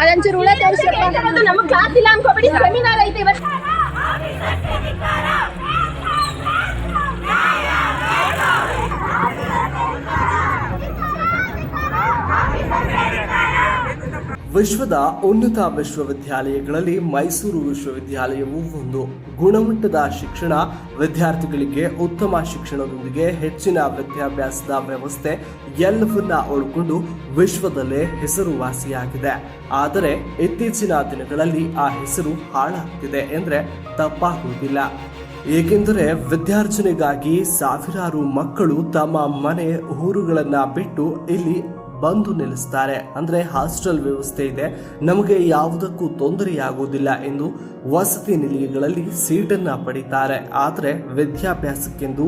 ಅದೊಂಚೂರು ಉಳ ತೋರಿಸ್ರಪ್ಪ. ನಮಗೆ ಕ್ಲಾಸ್ ಇಲ್ಲ ಅನ್ಕೋಬೇಡಿ ಸೆಮಿನಾರ್ ವಿಶ್ವದ ಉನ್ನತ ವಿಶ್ವವಿದ್ಯಾಲಯಗಳಲ್ಲಿ ಮೈಸೂರು ವಿಶ್ವವಿದ್ಯಾಲಯವು ಒಂದು ಗುಣಮಟ್ಟದ ಶಿಕ್ಷಣ. ವಿದ್ಯಾರ್ಥಿಗಳಿಗೆ ಉತ್ತಮ ಶಿಕ್ಷಣದೊಂದಿಗೆ ಹೆಚ್ಚಿನ ವಿದ್ಯಾಭ್ಯಾಸದ ವ್ಯವಸ್ಥೆ ಎಲ್ಲವನ್ನ ಒಳಗೊಂಡು ವಿಶ್ವದಲ್ಲೇ ಹೆಸರುವಾಸಿಯಾಗಿದೆ. ಆದರೆ ಇತ್ತೀಚಿನ ದಿನಗಳಲ್ಲಿ ಆ ಹೆಸರು ಹಾಳಾಗ್ತಿದೆ ಎಂದರೆ ತಪ್ಪಾಗುವುದಿಲ್ಲ. ಏಕೆಂದರೆ ವಿದ್ಯಾರ್ಜನೆಗಾಗಿ ಸಾವಿರಾರು ಮಕ್ಕಳು ತಮ್ಮ ಮನೆ ಊರುಗಳನ್ನು ಬಿಟ್ಟು ಇಲ್ಲಿ ಬಂದು ನಿಲ್ಲಿಸ್ತಾರೆ. ಅಂದ್ರೆ ಹಾಸ್ಟೆಲ್ ವ್ಯವಸ್ಥೆ ಇದೆ. ನಮಗೆ ಯಾವುದಕ್ಕೂ ತೊಂದರೆಯಾಗುವುದಿಲ್ಲ ಎಂದು ವಸತಿ ನಿಲಯಗಳಲ್ಲಿ ಸೀಟನ್ನ ಪಡಿತಾರೆ. ಆದರೆ ವಿದ್ಯಾಭ್ಯಾಸಕ್ಕೆಂದು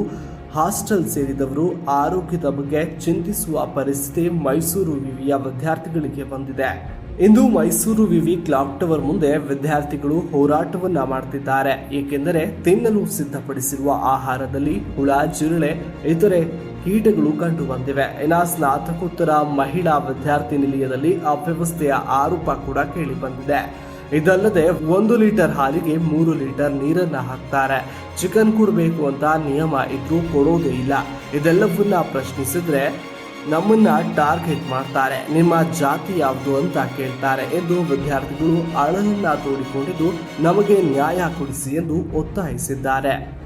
ಹಾಸ್ಟೆಲ್ ಸೇರಿದವರು ಆರೋಗ್ಯದ ಬಗ್ಗೆ ಚಿಂತಿಸುವ ಪರಿಸ್ಥಿತಿ ಮೈಸೂರು ವಿವಿಯ ವಿದ್ಯಾರ್ಥಿಗಳಿಗೆ ಬಂದಿದೆ. ಇಂದು ಮೈಸೂರು ವಿವಿ ಕ್ಲಾಕ್ ಟವರ್ ಮುಂದೆ ವಿದ್ಯಾರ್ಥಿಗಳು ಹೋರಾಟವನ್ನ ಮಾಡ್ತಿದ್ದಾರೆ. ಏಕೆಂದರೆ ತಿನ್ನಲು ಸಿದ್ಧಪಡಿಸಿರುವ ಆಹಾರದಲ್ಲಿ ಹುಳ, ಜಿರಳೆ, ಇತರೆ ಕೀಟಗಳು ಕಂಡು ಬಂದಿವೆ. ಇನ್ನ ಸ್ನಾತಕೋತ್ತರ ಮಹಿಳಾ ವಿದ್ಯಾರ್ಥಿ ನಿಲಯದಲ್ಲಿ ಅವ್ಯವಸ್ಥೆಯ ಆರೋಪ ಕೂಡ ಕೇಳಿ ಬಂದಿದೆ. ಇದಲ್ಲದೆ ಒಂದು ಲೀಟರ್ ಹಾಲಿಗೆ ಮೂರು ಲೀಟರ್ ನೀರನ್ನ ಹಾಕ್ತಾರೆ. ಚಿಕನ್ ಕೊಡಬೇಕು ಅಂತ ನಿಯಮ ಇದ್ರೂ ಕೊಡೋದೇ ಇಲ್ಲ. ಇದೆಲ್ಲವನ್ನ ಪ್ರಶ್ನಿಸಿದ್ರೆ ನಮ್ಮನ್ನ ಟಾರ್ಗೆಟ್ ಮಾಡ್ತಾರೆ. ನಿಮ್ಮ ಜಾತಿ ಯಾವುದು ಅಂತ ಕೇಳ್ತಾರೆ ಎಂದು ವಿದ್ಯಾರ್ಥಿಗಳು ಅಳಲನ್ನ ತೋಡಿಕೊಂಡಿದ್ದು ನಮಗೆ ನ್ಯಾಯ ಕೊಡಿಸಿ ಎಂದು ಒತ್ತಾಯಿಸಿದ್ದಾರೆ.